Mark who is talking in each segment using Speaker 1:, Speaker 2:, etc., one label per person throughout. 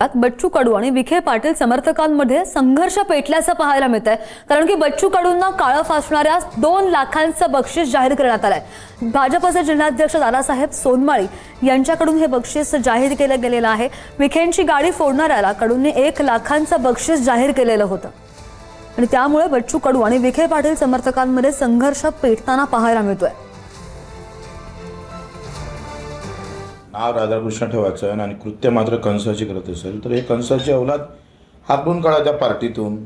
Speaker 1: बच्चू कडू आणि विखे पाटील समर्थकांमध्ये संघर्ष पेटल्याचं पाहायला मिळत आहे कारण की बच्चू कडूंना काळं फासणाऱ्या दोन लाखांचं बक्षीस जाहीर करण्यात आलंय. भाजपचे जिल्हाध्यक्ष दादासाहेब सोनमाळी यांच्याकडून हे बक्षीस जाहीर केलं गेलेलं आहे. विखेंची गाडी फोडणाऱ्याला कडूंनी एक लाखांचं बक्षीस जाहीर केलेलं होतं. आणि त्यामुळे बच्चू कडू आणि विखे पाटील समर्थकांमध्ये संघर्ष पेटताना पाहायला मिळतोय.
Speaker 2: नाव राधाकृष्ण ठेवायचं आहे आणि कृत्य मात्र कंसाची करत असेल तर हे कंसाची अवलाद हाकून काढा त्या पार्टीतून.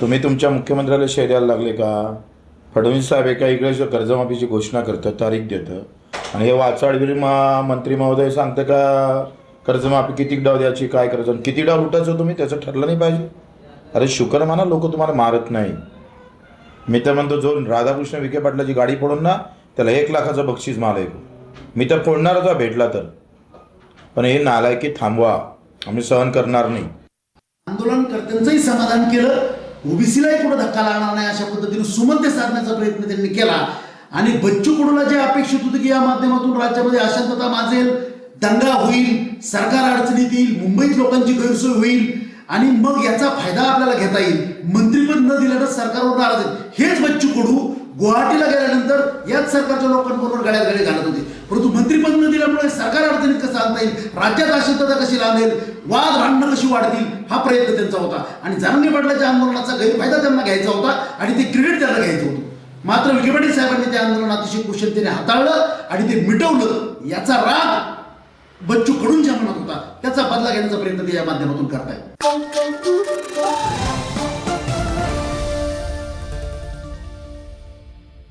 Speaker 2: तुम्ही तुमच्या मुख्यमंत्र्याला शेऱ्याला लागले का? फडणवीस साहेब एका इकडे कर्जमाफीची घोषणा करतं तारीख देतं. आणि हे वाचाडगिरी मा मंत्री महोदय सांगतं का कर्जमाफी किती डाव द्यायची काय करायचं? आणि किती डाव लुटायचं तुम्ही? त्याचं ठरलं नाही पाहिजे. अरे शुक्र माना लोक तुम्हाला मारत नाही. मी तर म्हणतो जो राधाकृष्ण विखे पाटलाची गाडी पडून ना त्याला एक लाखाचं बक्षीस मला एक मी तर फोडणारच आहे भेटला तर. पण हे नालायकी थांबवा. आम्ही सहन करणार नाही.
Speaker 3: आंदोलनकर्त्यांचंही समाधान केलं. ओबीसीलाही कुठं धक्का लागणार नाही अशा पद्धतीने सुमंत साधण्याचा प्रयत्न त्यांनी केला. आणि बच्चू कडूला जे अपेक्षित होतं की या माध्यमातून राज्यामध्ये अशांतता माजेल दंगा होईल सरकार अडचणीत येईल मुंबईत लोकांची गैरसोय होईल आणि मग याचा फायदा आपल्याला घेता येईल. मंत्रीपद न दिल्यानं सरकारवर नाराज हेच बच्चू कडू गुवाहाटीला गेल्यानंतर याच सरकारच्या लोकांबरोबर गळ्यात गळे घालत होते. परंतु मंत्रीपद न दिल्यामुळे सरकार अडचणीत कसं आणता येईल? राज्यात अशांतता कशी लाभेल? वाद भांडणं कशी वाढतील? हा प्रयत्न त्यांचा होता. आणि जाणून पाटलाच्या आंदोलनाचा गैरफायदा त्यांना घ्यायचा होता आणि ते क्रेडिट त्यांना घ्यायचं होतं. मात्र विखे पाटील साहेबांनी ते आंदोलन अतिशय कुशलतेने हाताळलं आणि ते मिटवलं. याचा राग बच्चू कडूंच्या मनात होता. त्याचा बदला घेण्याचा प्रयत्न ते या माध्यमातून करतायत.